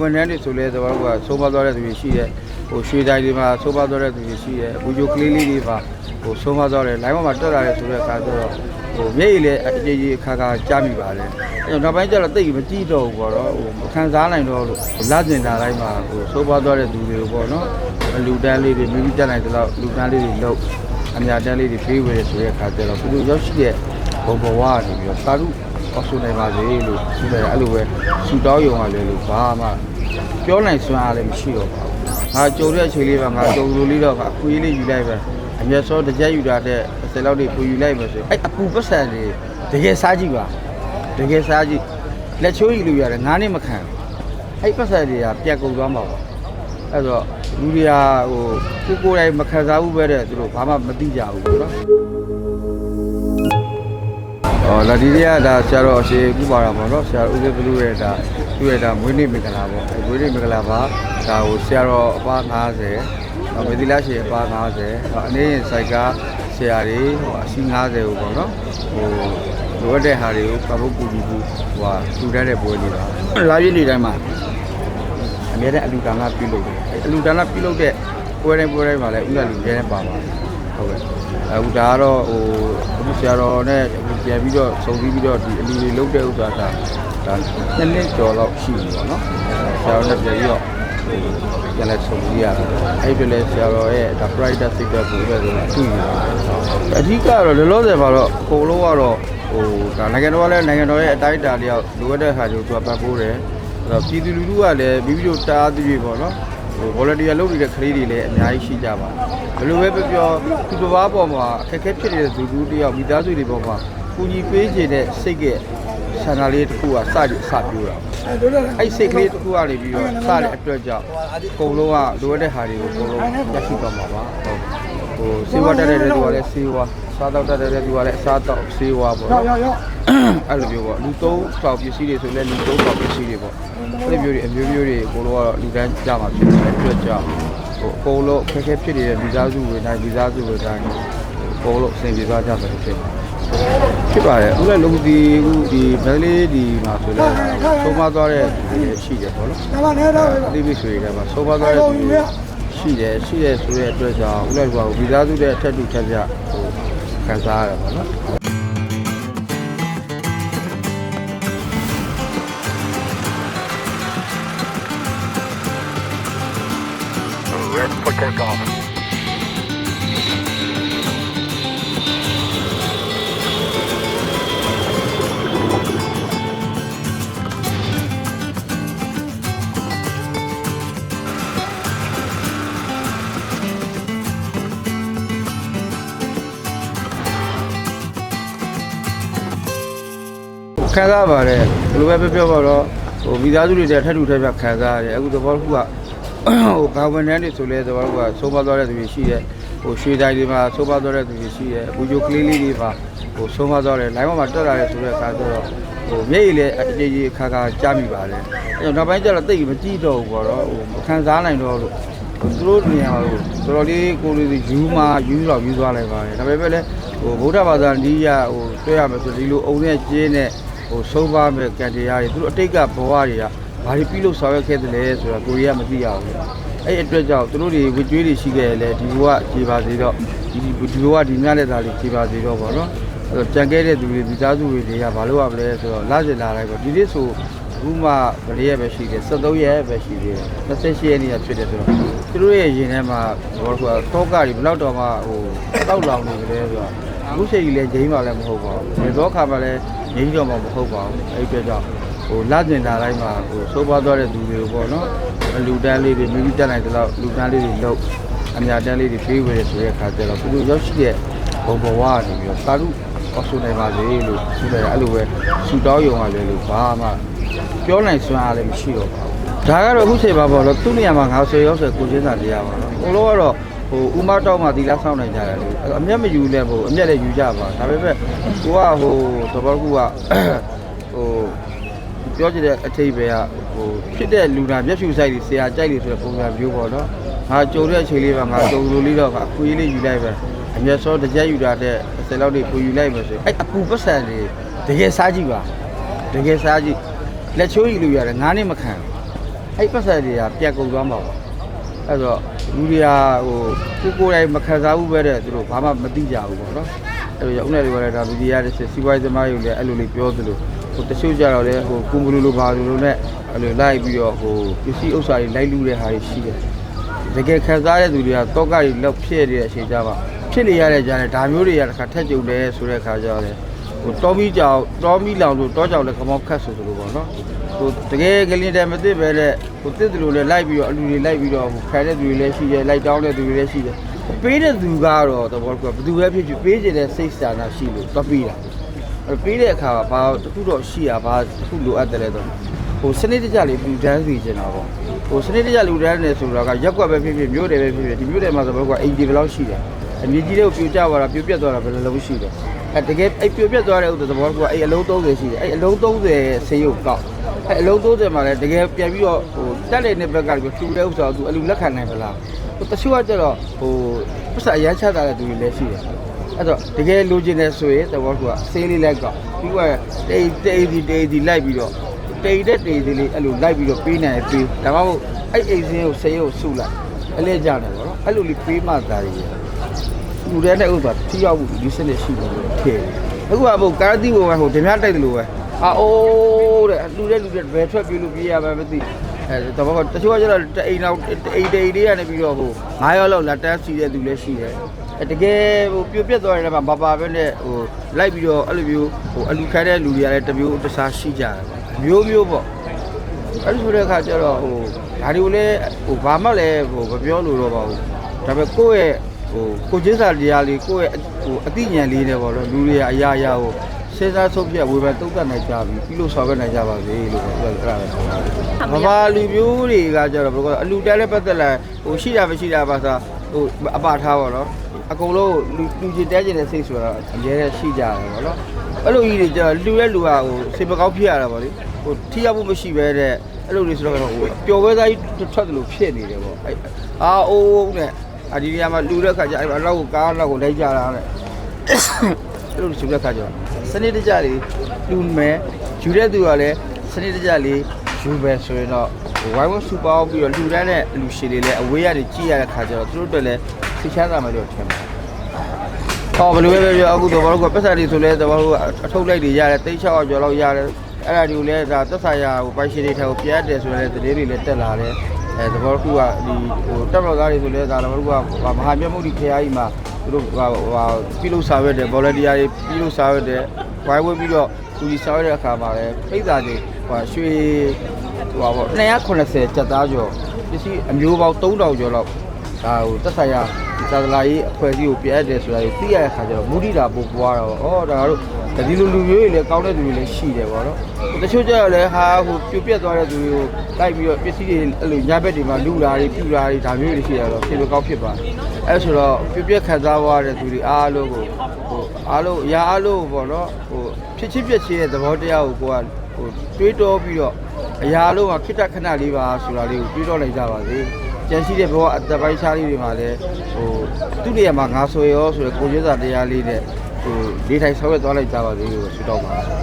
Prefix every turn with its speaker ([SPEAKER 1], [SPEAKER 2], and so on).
[SPEAKER 1] ဝန်ထမ်းတွေဆိုလဲသဘောကသုံးပါသွားတဲ့သူတွေရှိတယ်ဟိုရွှေတိုင်းတွေမှာသုံးပါသွားတဲ့သူတွေရှိတယ်ဘူဂျိုကလေးလေးတွေပါဟိုသုံးပါသွားတယ်လိုင်းပေါ်မှာတက်လာတယ်ဆိုတဲ့အခါကျတော့ဟိုမျက်ရည်လည်းအကြီးကြီးခါခါကြားမိပါတယ်အဲတော့နောက်ပိုင်းကျတော့တိတ်မကြည့်တော့ဘူးပေါ့နော်ဟိုမခံစားနိုင်တော့လို့လာကျင်တာတိုင်းမှာဟိုသုံးပါသွားတဲ့သူတွေကိုပေါ့နော်လူတန်းလေးတွေမိမိတက်နိုင်တဲ့လောက်လူတန်းလေးတွေလောက်အများတန်းလေးတွေပေးဝယ်ဆိုတဲ့အခါကျတော့သူတို့ရောက်ရှိတဲ့ဘုံဘဝကနေပြီးတော့သာဓု အော်ဆိုနိုင်ပါစေလို့သူလည်းအဲ့လိုပဲဆူတောင်းယုံရလေလို့ဘာမှပြောနိုင်စွမ်းအားလည်းမရှိတော့ပါဘူးငါကြုံတဲ့အချိန်လေးပါငါကြုံလိုလေးတော့ငါအခွေးလေးယူလိုက်ပဲအမျက်စောတစ်ကြက်ယူတာတဲ့ဆယ်လောက်တွေပူယူလိုက်မယ်ဆိုရင်အဲ့အပူပတ်စံတွေတကယ်စားကြည့်ပါတကယ်စားကြည့်လက်ချိုးယူလို့ရတယ်ငါနဲ့မခံဘူးအဲ့ပတ်စံတွေကပြတ်ကုန်သွားမှာပါအဲ့တော့လူတွေကဟိုကိုကိုယ်တိုင်မခံစားဘူးပဲတဲ့သူတို့ဘာမှမသိကြဘူးပေါ့နော် အော်လာဒီတွေကဒါဆရာတော်အရှိခုပါတာပေါ့နော်ဆရာဦးဇင်းဘလူးရဲ့ဒါသူ့ရဲ့ဒါမွေးနေ့မင်္ဂလာပေါ့အဲမွေးနေ့မင်္ဂလာပါဒါကိုဆရာတော်အပါ90မေဒီလာရှင်အပါ90အနေရင်စိုက်ကဆရာတွေဟိုအစီ90ကိုပေါ့နော်ဟိုလိုအပ်တဲ့ဟာတွေကိုပပုတ်ပူပြီးဟိုဟာထူတတ်တဲ့ပွဲလေးပါလာရည်လေးတိုင်းမှာအများတဲ့အလူဒါနပြုလုပ်တယ်အဲအလူဒါနပြုလုပ်တဲ့ပွဲတိုင်းပွဲတိုင်းမှာလည်းဥက္ကလူကျဲနေပါပါဟုတ်ကဲ့အခုဒါကတော့ဟို အခုဆရာတော်နဲ့အခုပြန်ပြီးတော့စုံပြီးပြီးတော့ဒီအလူတွေလုပ်တဲ့ဥစ္စာဒါဒါနှစ်နှစ်ကျော်လောက်ရှိပြီပေါ့နော်ဆရာတော်နဲ့ပြန်ပြီးတော့ပြန်လဲစုံပြီးရတာအဲ့ဒီလည်းဆရာတော်ရဲ့ဒါ private sector ကိုပဲဆိုတာတွေ့နေတာအဓိကတော့လောလောဆယ်မှာတော့အကုန်လုံးကတော့ဟိုဒါနိုင်ငံတော်ကလည်းနိုင်ငံတော်ရဲ့အတိုင်းအတာလျောက်လိုအပ်တဲ့ဟာတွေကိုသူကပတ်ပိုးတယ်အဲ့တော့ပြည်သူလူထုကလည်းမိမိတို့တားသည့်ပေါ့နော် ဟို volunteer လုပ်နေတဲ့ကလေးတွေလည်းအများကြီးရှိကြပါတယ်ဘယ်လိုပဲပြောပြောသူတစ်ပါးပေါ်မှာအခက်အခဲဖြစ်နေတဲ့သူလူတယောက်မိသားစုတွေပေါ်မှာကူညီပေးခြင်းတဲ့စိတ်ကဆန္ဒလေးတစ်ခုကစပြီးစပြိုးတာအဲ့စိတ်ကလေးတစ်ခုကနေပြီးတော့စတဲ့အတွက်ကြောင့်အကုန်လုံးကလိုအပ်တဲ့ဟာတွေကိုအကုန်လုံးရရှိသွားမှာပါဟုတ်ဟိုစေဝတ်တက်တဲ့သူကလည်းစေဝါ စားတော့တက်တဲ့သူကလည်းအစားတော့စေဝါပေါ့နော်အဲ့လိုမျိုးပေါ့လူသုံးဆောင်ပစ္စည်းတွေဆိုလည်းလူသုံးဆောင်ပစ္စည်းတွေပေါ့အဲ့လိုမျိုးတွေအမျိုးမျိုးတွေကိုလိုကတော့လူတန်းကြမှာဖြစ်တယ်အတွက်ကြောင့်ဟိုအကုန်လုံးခက်ခဲဖြစ်နေတဲ့ဗီဇာစုတွေတိုင်းဗီဇာစုတွေတိုင်းအကုန်လုံးအဆင်ပြေသွားကြမှာဖြစ်ပါတယ်ဖြစ်ပါတယ်အခုလည်းလုံဒီအခုဒီမန္တလေးဒီမှာဆိုလည်းသုံးမသွားတဲ့လူတွေရှိတယ်ပေါ့နော်
[SPEAKER 2] ဒါမှလည်းတော့
[SPEAKER 1] ဒီဘိဆွေတွေကမှာသုံးမသွားတဲ့လူတွေရှိတယ်ရှိတယ်ဆိုတဲ့အတွက်ကြောင့်အခုလည်းဟိုဗီဇာစုတဲ့အထက်တူထက်ပြဟို ခံစားရတ ခံစားပါတယ်ဘယ်လိုပဲပြောပြောပါတော့ဟိုမိသားစုတွေတည်းထပ်တူထပ်ပြခံစားရတယ်အခုသဘောတစ်ခုကဟိုဘာဝန်ထမ်းတွေဆိုလဲသဘောတစ်ခုကသုံးပါသွားတဲ့သူတွေရှိတယ်ဟိုရွှေတိုင်းတွေမှာသုံးပါသွားတဲ့သူတွေရှိတယ်ဘူဂျိုကလေးလေးတွေပါဟိုသုံးပါသွားတယ်လိုင်းပေါ်မှာတက်လာတယ်ဆိုတဲ့အခါကျတော့ဟိုမျက်ရည်လည်းအကြီးကြီးခါခါကြားမိပါတယ်အဲတော့နောက်ပိုင်းကျတော့တိတ်မကြည့်တော့ဘူးပေါ့နော်ဟိုမခံစားနိုင်တော့လို့သူတို့နေရာဟိုတော်တော်လေးကိုလေးယူမှယူတော့ယူသွားလိုက်ပါတယ်ဒါပေမဲ့လည်းဟိုဗုဒ္ဓဘာသာနီးရဟိုတွေ့ရမယ်ဆိုဒီလိုအုံနဲ့ကျင်းနဲ့ ဟိုဆုံးပါမဲ့ကံတရားတွေသူတို့အတိတ်ကဘဝတွေကဘာတွေပြုလုပ်ဆောင်ရွက်ခဲ့တယ်လဲဆိုတော့ကိုရီးယားမသိရဘူးအဲ့အတွက်ကြောင့်သူတို့တွေဝကြွေးတွေရှိခဲ့တယ်လေဒီဘဝခြေပါစေတော့ဒီဒီဘဝဒီမြတဲ့သားလေးခြေပါစေတော့ဗောနော်အဲ့တော့ကြံခဲ့တဲ့သူတွေမိသားစုတွေတွေကဘာလို့ရမလဲဆိုတော့လာစင်လာလိုက်ပေါ့ဒီနေ့ဆိုအခုမှဗလေးရက်ပဲရှိတယ်73ရက်ပဲရှိသေးတယ်28ရက်နေ့ကဖြစ်တယ်ဆိုတော့သူတို့ရဲ့ရင်ထဲမှာဘောကတော့ကတွေဘလောက်တော့မှဟိုတောက်လောင်နေကြတယ်ဆိုတော့ အခုချိန်ကြီးလည်းဂျိမ်းမှလည်းမဟုတ်ပါဘူးဒီတော့ခါမှလည်းငြိမ်းတော့မှမဟုတ်ပါဘူးအဲ့ဒီအတွက်ကြောင့်ဟိုလာကျင်တာတိုင်းမှာဟိုစိုးပါသွားတဲ့သူတွေကိုပေါ့နော်လူတန်းလေးတွေမိမိတက်နိုင်တဲ့လောက်လူတန်းလေးတွေလောက်အများတန်းလေးတွေပေးဝယ်ရဆိုတဲ့အခါကျတော့သူတို့ရောက်ရှိတဲ့ဘုံဘဝကနေပြီးတော့သာဓုအော်ဆိုနိုင်ပါစေလို့သူလည်းအဲ့လိုပဲဆူတောင်းယုံရလေလို့ဘာမှပြောနိုင်စွမ်းအားလည်းမရှိတော့ပါဘူးဒါကတော့အခုချိန်ပါပေါ့လို့သူ့နေရာမှာငါဆွေရောက်ဆွေကိုချင်းစာတရားပါတော့ဘုလို့ကတော့ ဟိုဥမတောက်မှဒီလားဆောင်းနိုင်ကြတယ်လေအမျက်မယူလဲဟိုအမျက်လည်းယူကြပါဒါပေမဲ့ကိုကဟိုသဘောကူကဟိုပြောကြတဲ့အထိပ္ပယ်ကဟိုဖြစ်တဲ့လူနာမျက်ဖြူဆိုင်တွေဆရာကြိုက်လို့ဆိုတဲ့ပုံစံမျိုးပေါ့နော်ငါကြုံတဲ့အချိန်လေးပါငါကြုံလိုလေးတော့ငါအခွေးလေးယူလိုက်ပဲအမျက်စောတစ်ချက်ယူတာတဲ့ဆယ်လောက်တွေကိုယူလိုက်မယ်ဆိုအဲ့အပူပတ်စံတွေတကယ်စားကြည့်ပါတကယ်စားကြည့်လက်ချိုးယူလို့ရတယ်ငါနဲ့မခံဘူးအဲ့ပတ်သက်တွေကပြတ်ကုန်သွားမှာပေါ့အဲ့တော့ လူတွေကဟိုကိုကိုယ်တိုင်မခံစားဘူးပဲတဲ့သူတို့ဘာမှမသိကြဘူးပေါ့နော်အဲ့တော့ဥနဲ့တွေပြောလိုက်တာလူကြီးရတဲ့စီးပွားရေးသမားတွေလည်းအဲ့လိုလေးပြောသလိုဟိုတချို့ကြတော့လေဟိုကုမ္ပဏီလိုပါလိုလိုနဲ့အဲ့လိုလိုက်ပြီးတော့ဟိုပစ္စည်းဥစ္စာတွေလိုက်လူတဲ့ဟာတွေရှိတယ်တကယ်ခံစားရတဲ့သူတွေကတောကတွေလောက်ဖြစ်နေတဲ့အချိန်ကြပါဖြစ်နေရတဲ့ကြားနဲ့ဒါမျိုးတွေကတစ်ခါထက်ကြုံတယ်ဆိုတဲ့ခါကျတော့လေဟိုတော်မီကြောင်တော်မီလောင်လို့တောကြောင်လည်းခမောက်ခတ်ဆိုသလိုပေါ့နော် ဟိုတကယ်ကလေးတယ်မသိပဲတဲ့ဟိုတစ်တယ်လို့လည်းလိုက်ပြီးတော့အလူတွေလိုက်ပြီးတော့ဟိုခံတဲ့သူတွေလည်းရှိတယ်လိုက်တောင်းတဲ့သူတွေလည်းရှိတယ်ပေးတဲ့သူကတော့သဘောကဘယ်သူပဲဖြစ်ဖြစ်ပေးခြင်းတဲ့စိတ်စာနာရှိလို့သွားပေးတာအဲ့ပေးတဲ့အခါမှာဘာတစ်ခုတော့ရှိရဘာတစ်ခုလိုအပ်တယ်လဲတော့ဟိုစနစ်တကျလေးလူတန်းစီချင်တာပေါ့ဟိုစနစ်တကျလူတန်းနေဆိုတော့ကရက်ကွက်ပဲဖြစ်ဖြစ်မြို့တယ်ပဲဖြစ်ဖြစ်ဒီမြို့တယ်မှာဆိုတော့ကအင်ဂျီဘယ်လောက်ရှိတယ်အမြင့်ကြီးလေးကိုပြိုကျသွားတာပြိုပြက်သွားတာဘယ်လိုလုပ်ရှိတယ် အဲတကယ်အဲ့ပြိုပြက်သွားတဲ့ဥစ္စာသဘောကအဲ့အလုံး30ရှိတယ်အဲ့အလုံး30ဆေးရုပ်ကောက်အဲအလုံး30မှာလည်းတကယ်ပြန်ပြီးတော့ဟိုတက်တဲ့နှစ်ဘက်ကလည်းဖြူတဲ့ဥစ္စာကိုသူအလူလက်ခံနိုင်မလားဟိုတချို့ကကျတော့ဟိုပတ်စံအရမ်းချတာတဲ့သူတွေလည်းရှိတယ်အဲ့တော့တကယ်လိုချင်တယ်ဆိုရင်သဘောကဆေးလေးလိုက်ကောက်ပြီးတော့တိတ်တိတ်ဒီတိတ်ဒီလိုက်ပြီးတော့တိတ်တဲ့တိတ်ဒီလေးအဲ့လိုလိုက်ပြီးတော့ပေးနိုင်ပေးဒါမှမဟုတ်အဲ့အိမ်စင်းကိုဆေးကိုစုလိုက်အလဲကြတယ်ပေါ့နော်အဲ့လိုလေးပေးမှသာရည် လူတဲ့တဲ့ဥစ္စာထိရောက်မှုဒီစနစ်ရှိတယ်လို့ထည့်တယ်အခုကဟိုကာရတီဘုံကဟိုဓမြတိုက်တယ်လို့ပဲအာအိုးတဲ့လူတဲ့လူတဲ့ဘယ်ထွက်ပြေးလို့ပြေးရမှာမသိအဲတော့ကတချို့ကကျတော့တအိမ်တော့အိမ်တိမ်လေးကနေပြီးတော့ဟို9ရောက်လောက်လက်တန်းစီတဲ့သူလည်းရှိတယ်အဲတကယ်ဟိုပြိုပြက်သွားတဲ့မှာမပါပဲနဲ့ဟိုလိုက်ပြီးတော့အဲ့လိုမျိုးဟိုအလူခိုင်းတဲ့လူတွေကလည်းတစ်မျိုးတစ်စားရှိကြတယ်မျိုးမျိုးပေါ့အဲ့ဒီဆိုတဲ့အခါကျတော့ဟိုဒါတွေကိုလည်းဟိုဘာမှလည်းဟိုမပြောလို့တော့ပါဘူးဒါပေမဲ့ကိုယ့်ရဲ့ ဟိုကိုချင်းစာတရားလေးကိုယ့်ရဲ့ဟိုအသိဉာဏ်လေးနဲ့ပေါ့နော်လူတွေကအရာရာဟိုစဉ်းစားဆုံးဖြတ်ဝေဖန်သုံးသပ်နိုင်ကြပြီပြီးလို့ဆောင်ရွက်နိုင်ကြပါစေလို့ပြောကြတာပဲဆိုတော့မဘာလူမျိုးတွေကကြတော့ဘယ်လိုအလူတက်လည်းပတ်သက်လာဟိုရှိတာမရှိတာပါဆိုဟိုအပါထားပါတော့အကုန်လုံးလူလူချင်းတဲကျင်တဲ့စိတ်ဆိုတော့အများနဲ့ရှိကြတယ်ဗောနော်အဲ့လိုကြီးတွေကြတော့လူရဲ့လူကဟိုစိတ်မကောင်းဖြစ်ရတာဗောလေဟိုထိရောက်မှုမရှိပဲတဲ့အဲ့လိုတွေဆိုတော့ဟိုပျော်ပွဲသားကြီးထွက်တယ်လို့ဖြစ်နေတယ်ဗောအဲ့အာအိုးနဲ့ အဒီနေရာမှာလူတဲ့ခါကျအဲ့တော့ကိုကားတော့ကိုလိုက်ကြတာတဲ့အဲ့လိုဆိုတဲ့ခါကျတော့စနစ်တကျလေးလူမယ်ယူတဲ့သူကလည်းစနစ်တကျလေးယူပဲဆိုရင်တော့ဝိုင်းဝန်းစူပေါင်းပြီးတော့လူတန်းနဲ့လူရှည်လေးလည်းအဝေးကနေကြည့်ရတဲ့ခါကျတော့သူတို့အတွက်လည်းသိချမ်းသာမယ်လို့ထင်ပါတယ်။ဟောဘယ်လိုပဲပြောပြောအခုတော့ဘာလို့ကပတ်စံလေးဆိုလဲတော့ဘာလို့အထုတ်လိုက်တွေရတယ်တိတ်ချောက်ကျော်လောက်ရတယ်အဲ့ဒါတွေကိုလည်းဒါသက်ဆိုင်ရာဟိုပိုင်ရှင်တွေထက်ကိုပြတ်တယ်ဆိုရင်လည်းသတင်းတွေလည်းတက်လာတယ် အဲသဘောတစ်ခုကဒီဟိုတက်မတော်သားတွေဆိုလဲဒါတော့ဘာလို့ကမဟာမြတ်မုတ်ဒီခရိုင်ကြီးမှာသူတို့ဟိုဟိုပြုလုပ်စာရွက်တယ် volunteer တွေပြုလုပ်စာရွက်တယ်ဝိုင်းဝန်းပြီးတော့သူဒီစာရွက်တဲ့အခါမှာလည်းပိတ်စာတွေဟိုရွှေဟိုပါပေါ့280ကျပ်သားကျော်ပစ္စည်းအမျိုးပေါင်း3000ကျော်လောက် ဒါဟိုသက်ဆိုင်ရာဒီသာသနာရေးအဖွဲ့အစည်းကိုပြည့်ရတယ်ဆိုတာကိုသိရတဲ့အခါကျတော့မူရိတာပို့ပွားတော့ဩဒါကတော့ဒီလိုလူမျိုးတွေလည်းကောင်းတဲ့သူတွေလည်းရှိတယ်ပေါ့နော်တချို့ကျတော့လည်းဟာဟိုပြိုပြက်သွားတဲ့သူတွေကိုလိုက်ပြီးတော့ပစ္စည်းတွေအဲ့လိုညဘက်တွေမှာလူလာတွေပြူလာတွေဒါမျိုးတွေရှိရတော့ဖြစ်လို့ကောင်းဖြစ်ပါတယ်အဲဆိုတော့ပြိုပြက်ခံစားသွားတဲ့သူတွေအားလုံးကိုဟိုအားလုံးအရာအားလုံးကိုပေါ့နော်ဟိုဖြစ်ချင်းပြက်ချင်းတဲ့သဘောတရားကိုကိုကဟိုတွေးတောပြီးတော့အရာလုံးကခိတ္တခဏလေးပါဆိုတာလေးကိုတွေးတောလိုက်ကြပါစေ ကြံရှိတဲ့ဘဝအသက်ပိုင်းခြားလေးတွေမှာလည်းဟိုသူ့နေရာမှာငါဆိုရောဆိုရယ်ကိုကျင်းစာတရားလေးနဲ့ဟိုလေးထိုင်ဆောက်ရွက်သွားလိုက်ကြပါစေလို့ဆုတောင်းပါတယ်